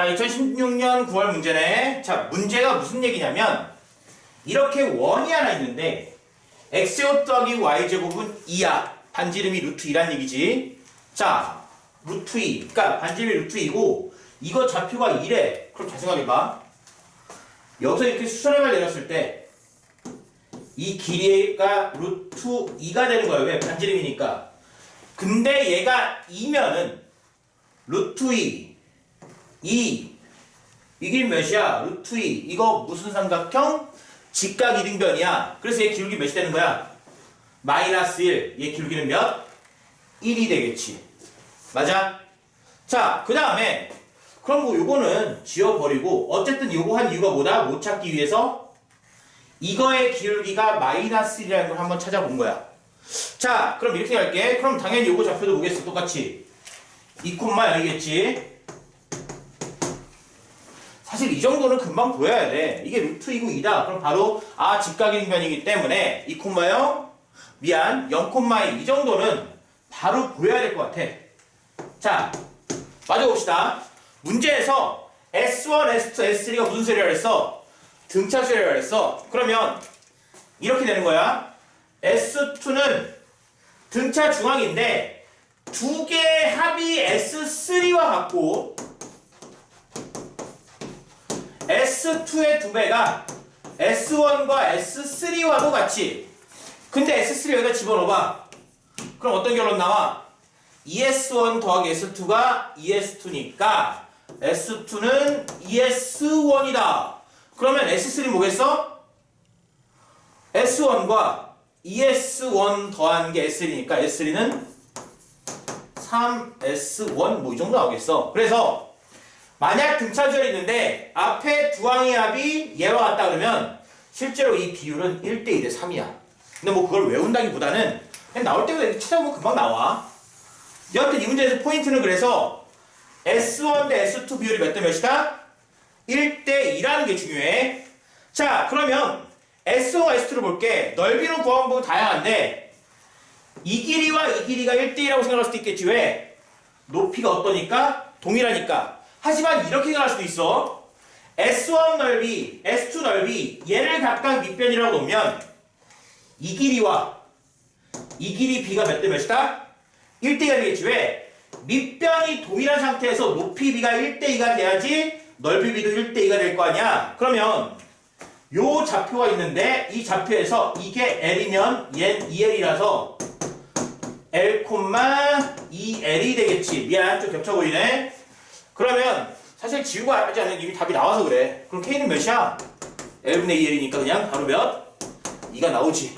자, 2016년 9월 문제네. 자, 문제가 무슨 얘기냐면 이렇게 원이 하나 있는데 x제곱 더하기 y제곱은 2야. 반지름이 루트 2란 얘기지. 자, 루트 2. 그러니까 반지름이 루트 2고 이거 좌표가 2래. 그럼 잘 생각해봐. 여기서 이렇게 수선행을 내렸을 때 이 길이가 루트 2가 되는 거예요. 왜? 반지름이니까. 근데 얘가 2면은 루트 2, 2, 이게 몇이야? 루트 2. 이거 무슨 삼각형? 직각 이등변이야. 그래서 얘 기울기 몇이 되는 거야? 마이너스 1. 얘 기울기는 몇? 1이 되겠지. 맞아? 자, 그 다음에 그럼 뭐 요거는 지워버리고 어쨌든 요거 한 이유가 뭐다? 못 찾기 위해서 이거의 기울기가 마이너스 1이라는 걸 한번 찾아본 거야. 자, 그럼 이렇게 할게. 그럼 당연히 요거 좌표도 보겠어. 똑같이. 2콤마 여기겠지. 사실 이 정도는 금방 보여야 돼. 이게 루트 2고 2다. 그럼 바로 아 직각인 변이기 때문에 2 콤마요. 미안 0 콤마 2 이 정도는 바로 보여야 될 것 같아. 자, 맞아 봅시다. 문제에서 S1, S2, S3가 무슨 소리라 그랬어? 등차 소리라 그랬어. 그러면 이렇게 되는 거야. S2는 등차 중앙인데 두 개의 합이 S3와 같고 S2의 두 배가 S1과 S3와도 같이 근데 S3 여기다 집어넣어봐 그럼 어떤 결론 나와? ES1 더하기 S2가 ES2니까 S2는 ES1이다 그러면 S3 뭐겠어? S1과 ES1 더한 게 S3니까 S3는 3S1 뭐 이 정도 나오겠어 그래서 만약 등차절이 있는데 앞에 두 항의 합이 얘와 같다 그러면 실제로 이 비율은 1대 2대 3이야. 근데 뭐 그걸 외운다기보다는 그냥 나올 때마다 이렇게 찾아보면 금방 나와. 여하튼 이 문제에서 포인트는 그래서 S1 대 S2 비율이 몇 대 몇이다? 1대 2라는 게 중요해. 자, 그러면 S1과 S2를 볼게. 넓이로 구하는 방법은 다양한데 이 길이와 이 길이가 1대 2라고 생각할 수도 있겠지. 왜? 높이가 어떠니까? 동일하니까. 하지만 이렇게 생각할 수도 있어. S1 넓이, S2 넓이 얘를 각각 밑변이라고 놓으면 이 길이와 이 길이 B가 몇 대 몇이다? 1대2가 되겠지. 왜? 밑변이 동일한 상태에서 높이 B가 1대2가 돼야지 넓이 B도 1대2가 될 거 아니야? 그러면 요 좌표가 있는데 이 좌표에서 이게 L이면 얘는 2L이라서 L, 2L이 되겠지. 미안, 좀 겹쳐 보이네. 그러면 사실 지우고 하지 않는 이미 답이 나와서 그래. 그럼 K는 몇이야? L분의 2L이니까 그냥 바로 몇? 2가 나오지.